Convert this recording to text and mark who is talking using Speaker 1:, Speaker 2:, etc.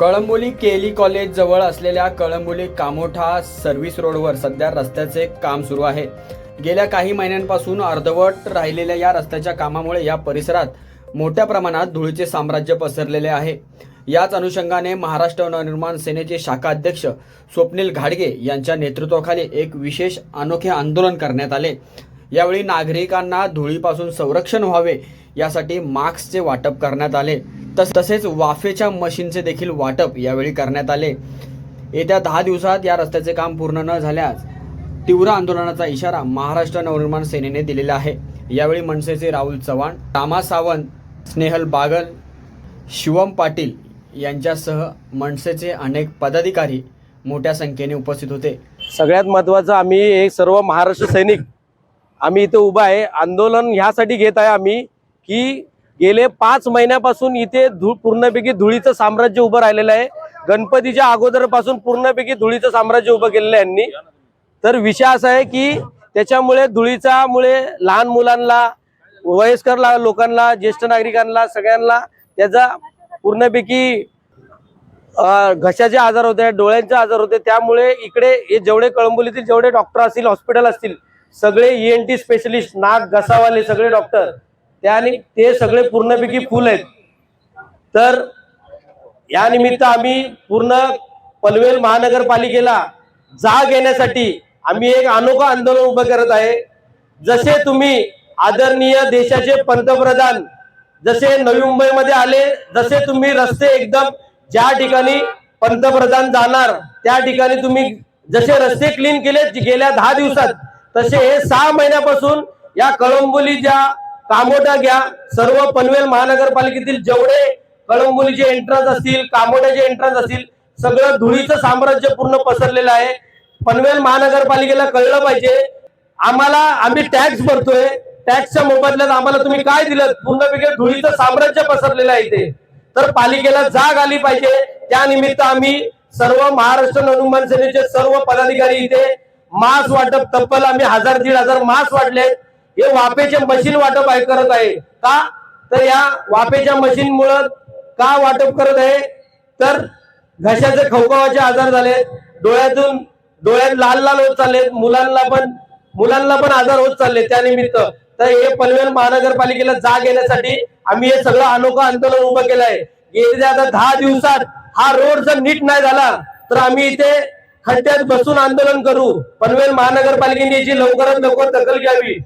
Speaker 1: कळंबोली केली कॉलेज जवळ असलेल्या कळंबोली कामोठा सर्व्हिस रोडवर सध्या रस्त्याचे काम सुरू आहे. गेल्या काही महिन्यांपासून अर्धवट राहिलेल्या या रस्त्याच्या कामामुळे या परिसरात मोठ्या प्रमाणात धुळीचे साम्राज्य पसरलेले आहे. याच अनुषंगाने महाराष्ट्र नवनिर्माण सेनेचे शाखा अध्यक्ष स्वप्नील घाडगे यांच्या नेतृत्वाखाली एक विशेष अनोखे आंदोलन करण्यात आले. यावेळी नागरिकांना धुळीपासून संरक्षण व्हावे यासाठी मास्कचे वाटप करण्यात आले. तस तसेच वाफेच्या मशीनचे देखील वाटप यावेळी करण्यात आले. येत्या दहा दिवसात या रस्त्याचे काम पूर्ण न झाल्यास तीव्र आंदोलनाचा इशारा महाराष्ट्र नवनिर्माण सेनेने दिलेला आहे. यावेळी मनसेचे राहुल चव्हाण रामा सावंत स्नेहल बागल शिवम पाटील यांच्यासह मनसेचे अनेक पदाधिकारी मोठ्या संख्येने उपस्थित होते.
Speaker 2: सगळ्यात महत्त्वाचं आम्ही एक सर्व महाराष्ट्र सैनिक आम्ही इथं उभा आहे. आंदोलन ह्यासाठी घेत आहे आम्ही की गेले पाच महिन्यापासून इथे धू पूर्णपैकी धुळीचं साम्राज्य उभं राहिलेलं आहे. गणपतीच्या अगोदरपासून पूर्णपैकी धुळीचं साम्राज्य उभं केलेलं आहे यांनी. तर विषय असा आहे की त्याच्यामुळे धुळीचा मुळे लहान मुलांना वयस्कर लोकांना ज्येष्ठ नागरिकांना सगळ्यांना त्याचा पूर्णपैकी घशाचे आजार होते डोळ्यांचे आजार होते. त्यामुळे इकडे हे जेवढे कळंबोलीतील जेवढे डॉक्टर असतील हॉस्पिटल असतील सगळे ई एन टी स्पेशलिस्ट नाक घसावाले सगळे डॉक्टर त्याने ते सगळे पूर्णपैकी फुल आहेत. तर या निमित्त आम्ही पूर्ण पनवेल महानगरपालिकेला जाग येण्यासाठी आम्ही एक अनोखा आंदोलन उभं करत आहे. जसे तुम्ही आदरणीय देशाचे पंतप्रधान जसे नवी मुंबईमध्ये आले जसे तुम्ही रस्ते एकदम ज्या ठिकाणी पंतप्रधान जाणार त्या ठिकाणी तुम्ही जसे रस्ते क्लीन केले गेल्या दहा दिवसात तसे हे सहा महिन्यापासून या कळंबोली ज्या कामोटा घ्या. सर्व पनवेल महानगरपालिकेतील जेवढे कळंबोलीचे एंट्रन्स असतील कामोट्याचे एंट्रन्स असतील सगळं धुळीचं साम्राज्य पूर्ण पसरलेलं आहे. पनवेल महानगरपालिकेला कळलं पाहिजे. आम्हाला आम्ही टॅक्स भरतोय. टॅक्सच्या मोबदल्यात आम्हाला तुम्ही काय दिलं? पूर्णपैकी धुळीचं साम्राज्य पसरलेलं आहे इथे. तर पालिकेला जाग आली पाहिजे. त्यानिमित्त आम्ही सर्व महाराष्ट्र नवनिर्माण सेनेचे सर्व पदाधिकारी इथे मास्क वाटप तब्बल आम्ही हजार दीड हजार मास्क वाटले हे वाफेचे मशीन वाटप आहे करत आहे. का? तर या वाफेच्या मशीन मुळे का वाटप करत आहे? तर घशाचे खवखवाचे आजार झाले. डोळ्यातून डोळ्यात लाल लाल होत चालले मुलांना पण मुलांना पण आजार होत चालले त्यानिमित्त तर हे पनवेल महानगरपालिकेला जाग येण्यासाठी आम्ही हे सगळं अनोखं आंदोलन उभं केलं आहे. गेल्या आता दहा दिवसात हा रोड जर नीट नाही झाला तर आम्ही इथे खड्ड्यात बसून आंदोलन करू. पनवेल महानगरपालिकेने याची लवकरात लवकर दखल घ्यावी